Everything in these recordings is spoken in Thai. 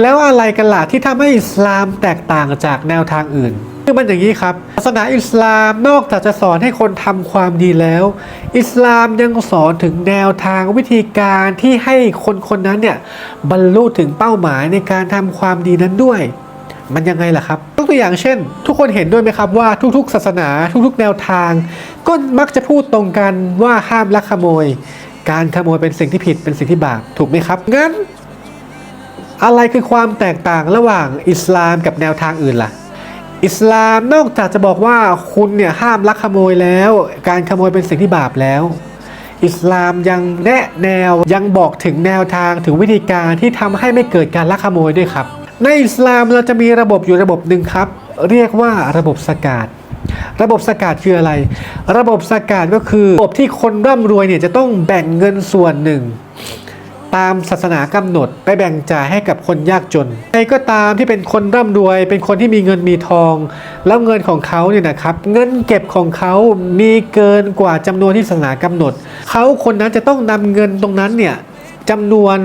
แล้วอะไรกันล่ะที่ทำให้อิสลามแตกต่างจากแนวทางอื่น คือมันอย่างนี้ครับศาสนาอิสลามนอกจากจะสอนให้คนทำความดีแล้ว อิสลามยังสอนถึงแนวทางวิธีการที่ให้คนคนนั้นเนี่ยบรรลุถึงเป้าหมายในการทำความดีนั้นด้วย มันยังไงล่ะครับยกตัวอย่างเช่น ทุกคนเห็นด้วยไหมครับว่าทุกๆ ศาสนาทุกๆ แนวทาง ก็มักจะพูดตรงกันว่าห้ามลักขโมย การขโมยเป็นสิ่งที่ผิดเป็นสิ่งที่บาปถูกไหมครับงั้น อะไรคือความแตกต่างระหว่างอิสลามกับแนวทางอื่นล่ะอิสลามนอกจากจะบอกว่าคุณเนี่ยห้ามลักขโมยแล้ว การขโมยเป็นสิ่งที่บาปแล้ว อิสลามยังแนะแนวยังบอกถึงแนวทางถึงวิธีการที่ทำให้ไม่เกิดการลักขโมยด้วยครับ ในอิสลามเราจะมีระบบอยู่ระบบหนึ่งครับ เรียกว่าระบบสกาดระบบสกาดคืออะไร ระบบสกาดก็คือระบบที่คนร่ำรวยเนี่ยจะต้องแบ่งเงินส่วนหนึ่ง ตามศาสนากำหนดไปแบ่งจ่ายให้กับคนยากจนใครก็ตามที่เป็นคนร่ำรวย เป็นคนที่มีเงินมีทอง แล้วเงินของเขาเนี่ยนะครับ เงินเก็บของเขามีเกินกว่าจำนวนที่ศาสนากำหนด เขาคนนั้นจะต้องนำเงินตรงนั้นเนี่ยจำนวน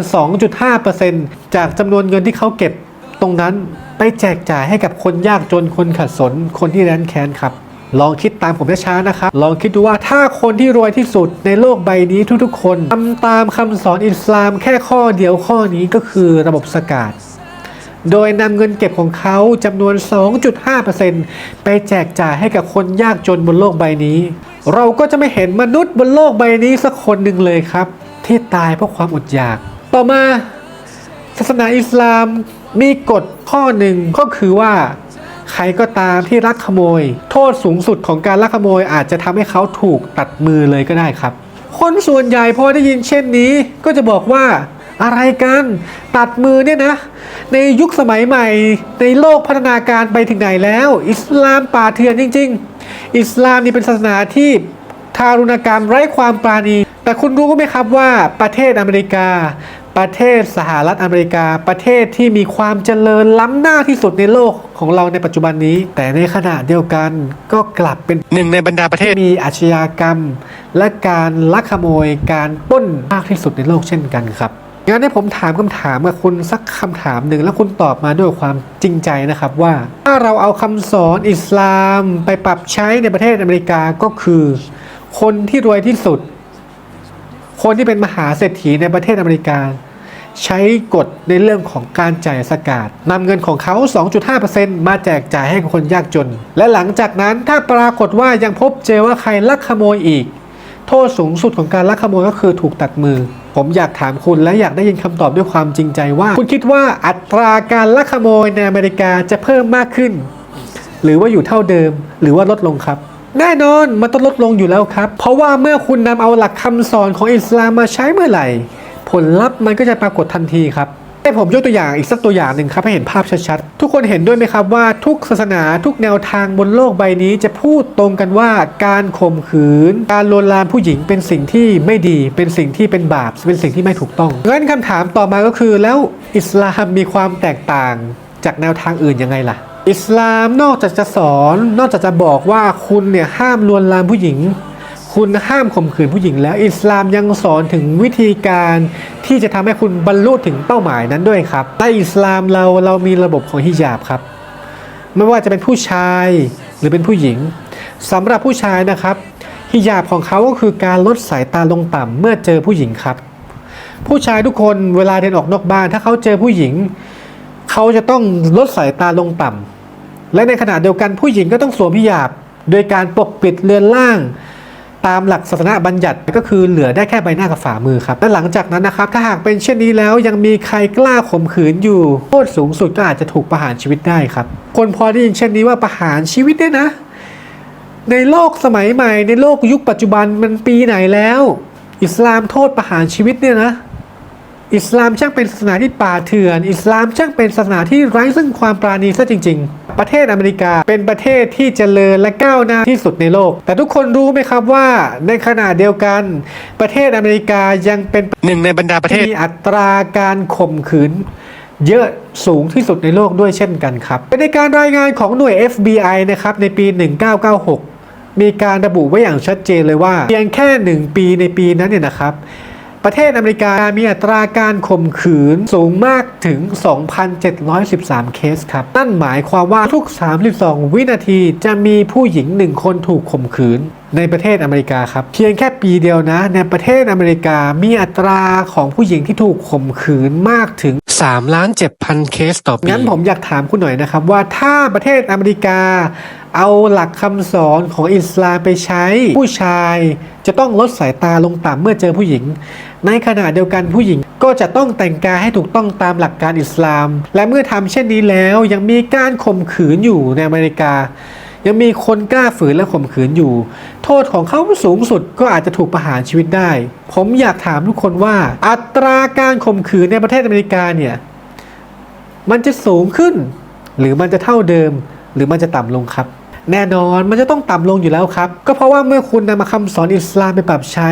2.5%จากจำนวนเงินที่เขาเก็บ ตรงนั้นไปแจกจ่ายให้กับคนยากจนคนขัดสน คนที่แร้นแค้นครับ ลองคิดตามผมช้าๆนะครับ ลองคิดดูว่าถ้าคนที่รวยที่สุดในโลกใบนี้ทุกๆ คนทำตามคำสอนอิสลามแค่ข้อเดียวข้อนี้ก็คือระบบสกาดโดยนำเงินเก็บของเขาจำนวน 2.5%ไปแจกจ่ายให้กับคนยากจนบนโลกใบนี้ เราก็จะไม่เห็นมนุษย์บนโลกใบนี้สักคนหนึ่งเลยครับ ที่ตายเพราะความอดอยาก ต่อมา ศาสนาอิสลามมีกฎข้อหนึ่งก็คือว่า ใครก็ตามที่ลักขโมย โทษสูงสุดของการลักขโมยอาจจะทำให้เขาถูกตัดมือเลยก็ได้ครับ คนส่วนใหญ่พอได้ยินเช่นนี้ ก็จะบอกว่าอะไรกันตัดมือเนี่ยนะ ในยุคสมัยใหม่ ในโลกพัฒนาการไปถึงไหนแล้ว อิสลามป่าเถื่อนจริง ๆ อิสลามนี่เป็นศาสนาที่ทารุณกรรมไร้ความปราณี แต่คุณรู้ไหมครับว่าประเทศอเมริกา ประเทศสหรัฐอเมริกา ประเทศที่มีความเจริญล้ำหน้าที่สุดในโลกของเราในปัจจุบันนี้ แต่ในขณะเดียวกันก็กลับเป็นหนึ่งในบรรดาประเทศมีอาชญากรรม และการลักขโมยการปล้นมากที่สุดในโลกเช่นกันครับงั้นให้ผมถามคำถามกับคุณสักคำถามหนึ่งแล้วคุณตอบมาด้วยความจริงใจนะครับว่า ถ้าเราเอาคำสอนอิสลามไปปรับใช้ในประเทศอเมริกาก็คือ คนที่รวยที่สุด คนที่เป็นมหาเศรษฐีในประเทศอเมริกา ใช้กฎในเรื่องของการจ่ายสกาดนำเงินของเขา 2.5%มาแจกจ่ายให้คนยากจน และหลังจากนั้นถ้าปรากฏว่ายังพบเจอว่าใครลักขโมยอีก โทษสูงสุดของการลักขโมยก็คือถูกตัดมือ ผมอยากถามคุณและอยากได้ยินคำตอบด้วยความจริงใจว่า คุณคิดว่าอัตราการลักขโมยในอเมริกาจะเพิ่มมากขึ้น หรือว่าอยู่เท่าเดิม หรือว่าลดลงครับแน่นอนมันต้องลดลงอยู่แล้วครับ เพราะว่าเมื่อคุณนำเอาหลักคำสอนของอิสลามมาใช้เมื่อไหร่ ผลลัพธ์มันก็จะปรากฏทันทีครับให้ผมยกตัวอย่างอีกสักตัวอย่างหนึ่งครับให้เห็นภาพชัดๆ ทุกคนเห็นด้วยไหมครับว่าทุกศาสนาทุกแนวทางบนโลกใบนี้จะพูดตรงกันว่าการข่มขืน การลวนลามผู้หญิงเป็นสิ่งที่ไม่ดีเป็นสิ่งที่เป็นบาปเป็นสิ่งที่ไม่ถูกต้องงั้นคำถามต่อมาก็คือ แล้วอิสลามมีความแตกต่างจากแนวทางอื่นยังไงล่ะ อิสลามนอกจากจะสอน นอกจากจะบอกว่าคุณเนี่ยห้ามลวนลามผู้หญิง คุณห้ามข่มขืนผู้หญิงแล้วอิสลามยังสอนถึงวิธีการที่จะทำให้คุณบรรลุถึงเป้าหมายนั้นด้วยครับในอิสลามเราเรามีระบบของฮิญาบครับ ไม่ว่าจะเป็นผู้ชายหรือเป็นผู้หญิงสำหรับผู้ชายนะครับฮิญาบของเขาก็คือการลดสายตาลงต่ำเมื่อเจอผู้หญิงครับ ผู้ชายทุกคนเวลาเดินออกนอกบ้าน ถ้าเขาเจอผู้หญิง เขาจะต้องลดสายตาลงต่ำและในขณะเดียวกันผู้หญิงก็ต้องสวมฮิญาบ โดยการปกปิดเรือนล่าง ตามหลักศาสนาบัญญัติก็คือเหลือได้แค่ใบหน้ากับฝ่ามือครับและหลังจากนั้นนะครับถ้าหากเป็นเช่นนี้แล้วยังมีใครกล้าข่มขืนอยู่โทษสูงสุดก็อาจจะถูกประหารชีวิตได้ครับ คนพอได้ยินเช่นนี้ว่าประหารชีวิตเนี่ยนะ ในโลกสมัยใหม่ ในโลกยุคปัจจุบันมันปีไหนแล้ว อิสลามโทษประหารชีวิตเนี่ยนะอิสลามช่างเป็นศาสนาที่ป่าเถื่อน อิสลามช่างเป็นศาสนาที่ไร้ซึ่งความปราณีซะจริง ๆ ประเทศอเมริกา เป็นประเทศที่เจริญและก้าวหน้าที่สุดในโลก แต่ทุกคนรู้ไหมครับว่าในขณะเดียวกันประเทศอเมริกายังเป็นหนึ่งในบรรดาประเทศที่มีอัตราการข่มขืนเยอะสูงที่สุดในโลกด้วยเช่นกันครับเป็นในการรายงานของหน่วย FBI นะครับในปี 1996 มีการระบุไว้อย่างชัดเจนเลยว่า เพียงแค่ 1 ปีในปีนั้นเนี่ยนะครับ ประเทศอเมริกามีอัตราการข่มขืนสูงมากถึง 2,713 เคสครับ นั่นหมายความว่าทุก 32 วินาทีจะมีผู้หญิง1คนถูกข่มขืนในประเทศอเมริกาครับ เพียงแค่ปีเดียวนะ ในประเทศอเมริกามีอัตราของผู้หญิงที่ถูกข่มขืนมากถึง3ล้าน7,000 เคสต่อปี งั้นผมอยากถามคุณหน่อยนะครับว่าถ้าประเทศอเมริกา เอาหลักคำสอนของอิสลามไปใช้ ผู้ชายจะต้องลดสายตาลงต่ำเมื่อเจอผู้หญิง ในขณะเดียวกันผู้หญิงก็จะต้องแต่งกายให้ถูกต้องตามหลักการอิสลาม และเมื่อทำเช่นนี้แล้วยังมีการข่มขืนอยู่ในอเมริกา ยังมีคนกล้าฝืนและข่มขืนอยู่ โทษของเขาสูงสุดก็อาจจะถูกประหารชีวิตได้ ผมอยากถามทุกคนว่า อัตราการข่มขืนในประเทศอเมริกาเนี่ยมันจะสูงขึ้น หรือมันจะเท่าเดิม หรือมันจะต่ำลงครับ แน่นอนมันจะต้องต่ำลงอยู่แล้วครับ ก็เพราะว่าเมื่อคุณนำมาคำสอนอิสลามไปปรับใช้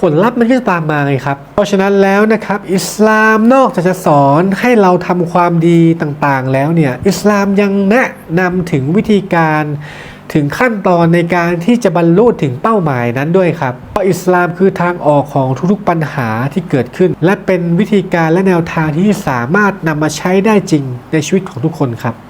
ผลลัพธ์มันก็จะตามมาไงครับ เพราะฉะนั้นแล้วนะครับ อิสลามนอกจากจะสอนให้เราทำความดีต่างๆ แล้วเนี่ยอิสลามยังแนะนำถึงวิธีการถึงขั้นตอนในการที่จะบรรลุถึงเป้าหมายนั้นด้วยครับ เพราะอิสลามคือทางออกของทุกๆปัญหาที่เกิดขึ้น และเป็นวิธีการและแนวทางที่สามารถนำมาใช้ได้จริงในชีวิตของทุกคนครับ